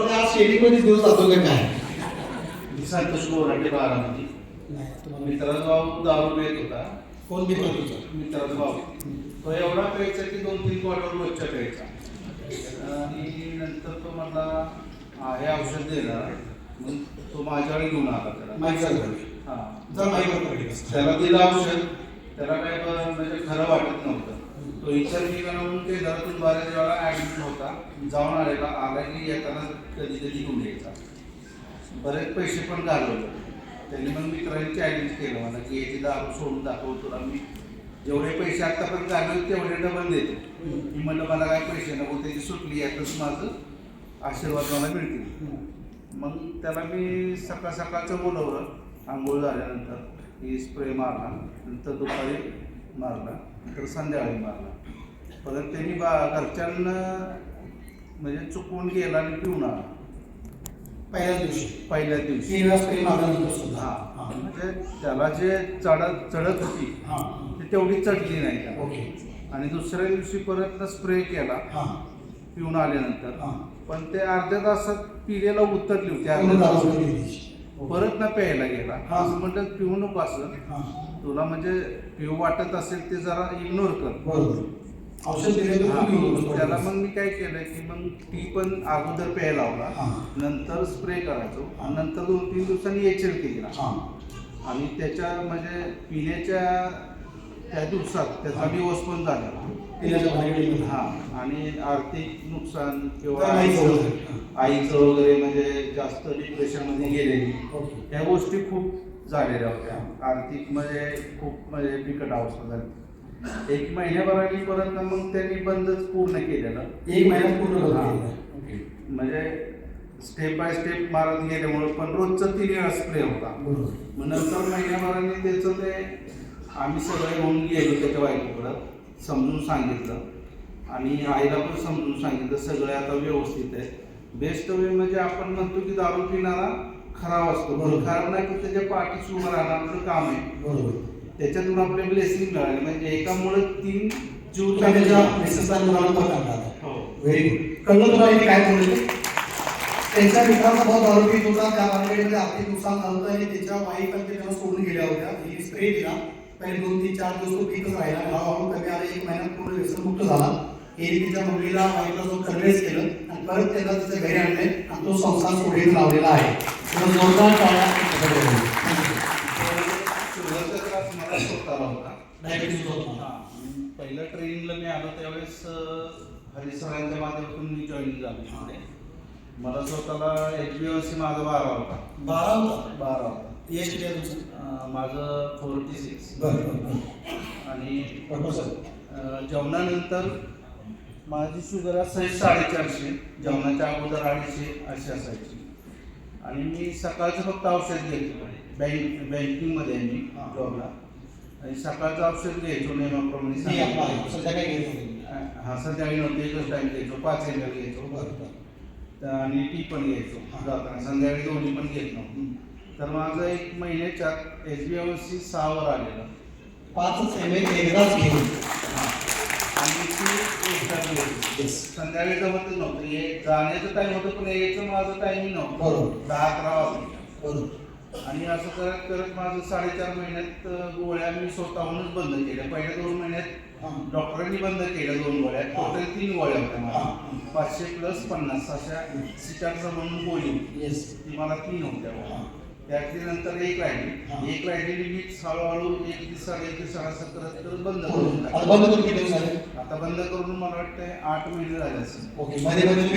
शेतीमध्ये दिवस जातो का काय? बारामती. नाही तुम्हाला मित्राचा भाऊ दारू पेत होता. कोण मित्र तुझा मित्राचा भाऊ. तो एवढा प्यायचा की दोन तीन क्वार्टर रोजच्या प्यायचा. आणि नंतर तो मला "हा, औषध देणार मग तो माझ्याकडे घेऊन आला त्याला. हा. कसं त्याला दिलं औषध. त्याला काय म्हणजे खरं वाटत नव्हतं. तो इतर ठिकाणाहून ते घरातून बऱ्याच वेळा ॲडमिट होता. जाऊन आलेला आला की येताना कधी कधी घेऊन यायचा. बरेच पैसे पण घालवले. त्यांनी मग मित्रांनी चॅलेंज केलं मला की याची दारू सोडून दाखव तुला मी. जेवढे पैसे आत्तापर्यंत घालवले तेवढे डबल देतो. मी म्हणलं मला काय पैसे नको त्याची सुटली यातच माझं आशीर्वाद मला मिळतील. मग त्याला मी सकाळ सकाळचं बोलवलं. आंघोळ झाल्यानंतर की स्प्रे मारला. नंतर दुपारी मारला. नंतर संध्याकाळी मारला परत त्यांनी बा घरच्यांना म्हणजे चुकवून गेला आणि पिऊन आला. पहिल्याच दिवशी. पहिल्या दिवशी. तीन सुद्धा. हा. म्हणजे त्याला जे चढत चढत होती हा. ती तेवढी चढली नाही त्याला. ओके. आणि दुसऱ्या दिवशी परत स्प्रे केला. हा. पिऊन आल्यानंतर. हा. पण ते अर्ध्या तासात पिलेला उतरली होती. अर्ध्या तासात. परत ना प्यायला गेला. हा. असं म्हटलं पिऊ नको असं. हा. तुला म्हणजे पिऊ वाटत असेल ते जरा इग्नोर कर. औषध. त्याला मग मी काय केलं की मग ती पण अगोदर प्यायला लावला. नंतर स्प्रे करायचो आणि नंतर दोन तीन दिवसांनी एचएल केला. हा. आणि त्याच्या म्हणजे पिण्याच्या त्या दिवसात त्याचा दिवस पण झाला. पिण्याच्या. हा आणि आर्थिक नुकसान किंवा आईचं आईचं वगैरे. म्हणजे जास्त डिप्रेशनमध्ये गेलेली. ओके. त्या गोष्टी खूप झालेल्या होत्या. आर्थिक म्हणजे खूप म्हणजे बिकट अवस्था झाली. एक महिन्याभराने परत मग त्यांनी बंदच पूर्ण केलेलं. एक महिन्यात पूर्ण म्हणजे स्टेप बाय स्टेप मारत गेल्यामुळं पण रोजचं तीन वेळा स्प्रे होता. मग नंतर महिन्याभराने त्याचं ते आम्ही सगळे होऊन गेलो त्याच्या बायकोकडं. समजून सांगितलं. आणि आईला पण समजून सांगितलं सगळे आता व्यवस्थित आहे बेस्ट वे म्हणजे आपण म्हणतो की दारू पिणारा खराब असतो. बरोबर. खराब नाही की त्याच्या पाठीशी उभं राहणं आपलं काम आहे. बरोबर. त्याच्यातून आपले ब्लेसिंग मिळाले. म्हणजे एकामुळे तीन जीव व्हेरी गुड कळलं मी काय बोलले त्यांच्या मित्राचा भाऊ दारू पीत होता. त्या भानगडीमध्ये आर्थिक नुकसान झालं होतं आणि त्याच्या वाईफ आणि त्याला सोडून गेल्या होत्या. ही स्प्रे दिला पहिले दोन तीन चार दिवस तो पीतच राहिला हळूहळू कमी आला एक महिन्यात पूर्ण व्यसनमुक्त झाला हे तिच्या मुलीला वाईफला जो कन्व्हेन्स केलं आणि परत त्यांना तिच्या घरी आणले आणि तो संसार सोडीत लावलेला आहे तर जोरदार मला स्वतःला होता Diabetes होता. हा. पहिलं ट्रेनिंगला मी आलो त्यावेळेस हरिसरांच्या माध्यमातून मी जॉईन झालो. मला स्वतःला एच बी सी माझा बारा होता बारा होता बारा होता यश किती आहे तुमचं अं, माझं फोर्टी सिक्स बरं बरं बरं आणि सर अं, जेवणानंतर माझी शुगर असायची साडेचारशे जेवणाच्या अगोदर अडीचशे अशी असायची आणि मी सकाळचं फक्त औषध घ्यायचो बँक बँकिंगमध्ये आहे मी हा. जॉबला आणि सकाळचं औषध घ्यायचो नियमाप्रमाणे मी आपला आहे. सांगितलं. सध्या घेत? हा संध्याकाळी नव्हते एकच टाइम घ्यायचो पाच एम एल घ्यायचो बरं, बरं. तर आणि टी पण घ्यायचो हा. जाताना संध्याकाळी दोन्ही पण घेत नव्हतो. तर माझं एक महिन्याच्या एच बी एम सी सहावर आलेलं पाचच एम एल एकदाच घेऊन. आणि ती. Yes. संध्याकाळी जमतच नव्हतं हे जाण्याचं टाइम होतं पण यायचं माझं टायमिंग नव्हतं बरोबर. दहा अकरा वाजता बरोबर आणि असं करत करत माझं साडेचार महिन्यात गोळ्या मी स्वतःहूनच बंद केल्या पहिल्या दोन महिन्यात. डॉक्टरांनी बंद केल्या दोन गोळ्या टोटल तीन गोळ्या होत्या मला. पाचशे प्लस पन्नास अशा सिटारचं म्हणून गोळी. येस ती मला तीन होत्या. त्यातली नंतर एक हा. राहिली एक राहिलेली मी हळूहळू एक दिवसा एक दिवसा असं करत बंद करून आता टाकली. बंद करून किती दिवस झाले आता बंद करून मला वाटतंय आठ महिने झाले असेल. ओके. मध्ये मध्ये